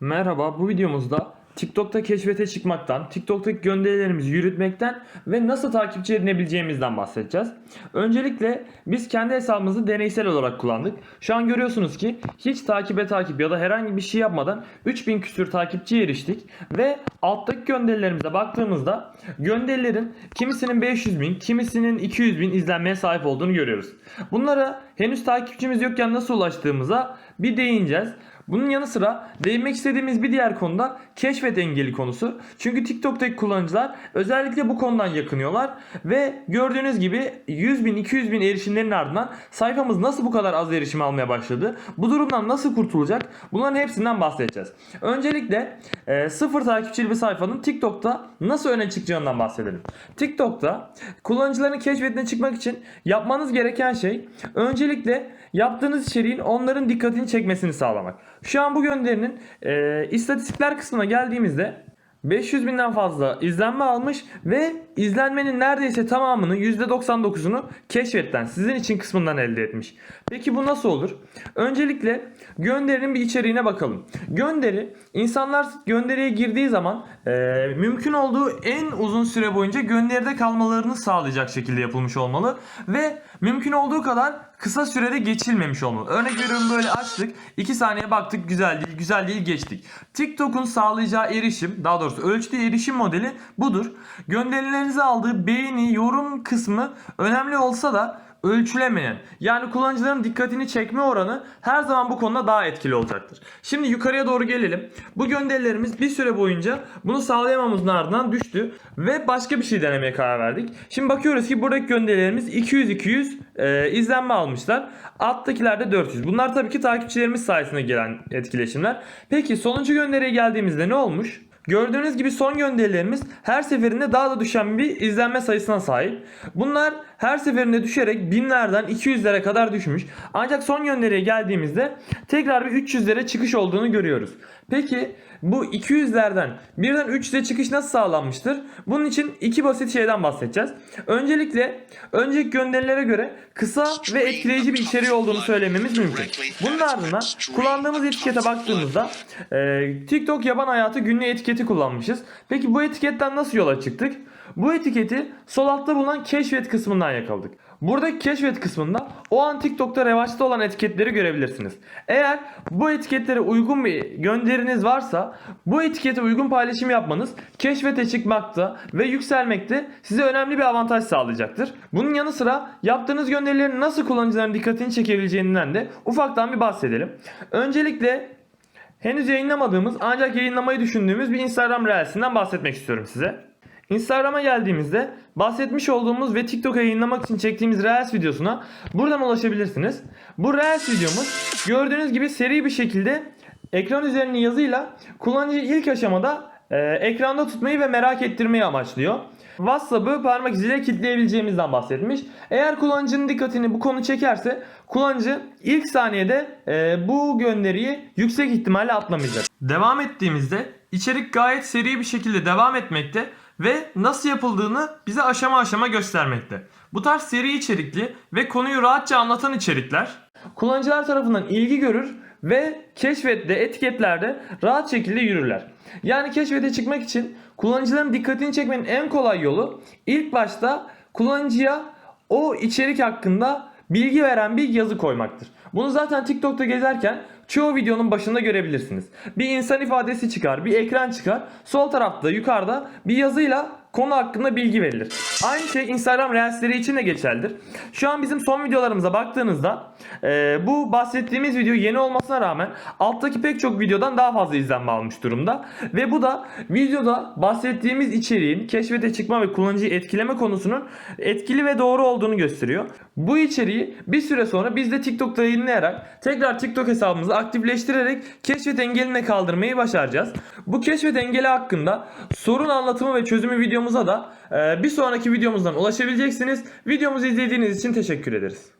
Merhaba, bu videomuzda TikTok'ta keşfete çıkmaktan, TikTok'taki gönderilerimizi yürütmekten ve nasıl takipçi edinebileceğimizden bahsedeceğiz. Öncelikle biz kendi hesabımızı deneysel olarak kullandık. Şu an görüyorsunuz ki hiç takibe takip ya da herhangi bir şey yapmadan 3000 küsür takipçiye eriştik. Ve alttaki gönderilerimize baktığımızda gönderilerin kimisinin 500 bin, kimisinin 200 bin izlenmeye sahip olduğunu görüyoruz. Bunlara henüz takipçimiz yokken nasıl ulaştığımıza bir değineceğiz. Bunun yanı sıra değinmek istediğimiz bir diğer konuda keşfet engeli konusu. Çünkü TikTok'taki kullanıcılar özellikle bu konudan yakınıyorlar ve gördüğünüz gibi 100 bin 200 bin erişimlerin ardından sayfamız nasıl bu kadar az erişim almaya başladı? Bu durumdan nasıl kurtulacak? Bunların hepsinden bahsedeceğiz. Öncelikle e, sıfır takipçili bir sayfanın TikTok'ta nasıl öne çıkacağından bahsedelim. TikTok'ta kullanıcıların keşfetine çıkmak için yapmanız gereken şey öncelikle yaptığınız içeriğin onların dikkatini çekmesini sağlamak. Şu an bu gönderinin e, istatistikler kısmına geldiğimizde 500 binden fazla izlenme almış ve izlenmenin neredeyse tamamını %99'unu keşfetten sizin için kısmından elde etmiş. Peki bu nasıl olur? Öncelikle gönderinin bir içeriğine bakalım. Gönderi insanlar gönderiye girdiği zaman e, mümkün olduğu en uzun süre boyunca gönderide kalmalarını sağlayacak şekilde yapılmış olmalı ve mümkün olduğu kadar kısa sürede geçilmemiş olmalı. Örnek veriyorum böyle açtık 2 saniye baktık güzel değil güzel değil geçtik. TikTok'un sağlayacağı erişim daha doğrusu ölçtüğü erişim modeli budur. Gönderilerinize aldığı beğeni yorum kısmı önemli olsa da ölçülemeyen yani kullanıcıların dikkatini çekme oranı her zaman bu konuda daha etkili olacaktır. Şimdi yukarıya doğru gelelim. Bu gönderilerimiz bir süre boyunca bunu sağlayamamızın ardından düştü ve başka bir şey denemeye karar verdik. Şimdi bakıyoruz ki buradaki gönderilerimiz 200-200 e, izlenme almışlar. Alttakiler de 400. Bunlar tabii ki takipçilerimiz sayesinde gelen etkileşimler. Peki sonuncu gönderiye geldiğimizde ne olmuş? Gördüğünüz gibi son gönderilerimiz her seferinde daha da düşen bir izlenme sayısına sahip. Bunlar her seferinde düşerek binlerden 200'lere kadar düşmüş. Ancak son gönderiye geldiğimizde tekrar bir 300'lere çıkış olduğunu görüyoruz. Peki bu 200'lerden birden 300'e çıkış nasıl sağlanmıştır? Bunun için iki basit şeyden bahsedeceğiz. Öncelikle önceki gönderilere göre kısa ve etkileyici bir içeriği olduğunu söylememiz mümkün. Bunun ardından kullandığımız etikete baktığımızda e, TikTok yaban hayatı günlüğü etiketi kullanmışız. Peki bu etiketten nasıl yola çıktık? Bu etiketi sol altta bulunan keşfet kısmından yakaladık. Buradaki keşfet kısmında o an TikTok'ta revaçta olan etiketleri görebilirsiniz. Eğer bu etiketlere uygun bir gönderiniz varsa bu etikete uygun paylaşım yapmanız keşfete çıkmakta ve yükselmekte size önemli bir avantaj sağlayacaktır. Bunun yanı sıra yaptığınız gönderilerin nasıl kullanıcıların dikkatini çekebileceğinden de ufaktan bir bahsedelim. Öncelikle henüz yayınlamadığımız ancak yayınlamayı düşündüğümüz bir Instagram Reels'inden bahsetmek istiyorum size. Instagram'a geldiğimizde bahsetmiş olduğumuz ve TikTok'a yayınlamak için çektiğimiz Reels videosuna buradan ulaşabilirsiniz. Bu Reels videomuz gördüğünüz gibi seri bir şekilde ekran üzerinde yazıyla kullanıcıyı ilk aşamada e, ekranda tutmayı ve merak ettirmeyi amaçlıyor. WhatsApp'ı parmak iziyle kilitleyebileceğimizden bahsetmiş. Eğer kullanıcının dikkatini bu konu çekerse kullanıcı ilk saniyede e, bu gönderiyi yüksek ihtimalle atlamayacak. Devam ettiğimizde içerik gayet seri bir şekilde devam etmekte ve nasıl yapıldığını bize aşama aşama göstermekte. Bu tarz seri içerikli ve konuyu rahatça anlatan içerikler kullanıcılar tarafından ilgi görür ve keşfette etiketlerde rahat şekilde yürürler. Yani keşfete çıkmak için kullanıcıların dikkatini çekmenin en kolay yolu ilk başta kullanıcıya o içerik hakkında bilgi veren bir yazı koymaktır. Bunu zaten TikTok'ta gezerken çoğu videonun başında görebilirsiniz. Bir insan ifadesi çıkar, bir ekran çıkar. Sol tarafta yukarıda bir yazıyla konu hakkında bilgi verilir. Aynı şey Instagram Reels'leri için de geçerlidir. Şu an bizim son videolarımıza baktığınızda e, bu bahsettiğimiz video yeni olmasına rağmen alttaki pek çok videodan daha fazla izlenme almış durumda. Ve bu da videoda bahsettiğimiz içeriğin keşfete çıkma ve kullanıcıyı etkileme konusunun etkili ve doğru olduğunu gösteriyor. Bu içeriği bir süre sonra biz de TikTok'ta yayınlayarak tekrar TikTok hesabımızı aktifleştirerek keşfet engeline kaldırmayı başaracağız. Bu keşfet engeli hakkında sorun anlatımı ve çözümü videomuza da e, bir sonraki videomuzdan ulaşabileceksiniz. Videomuzu izlediğiniz için teşekkür ederiz.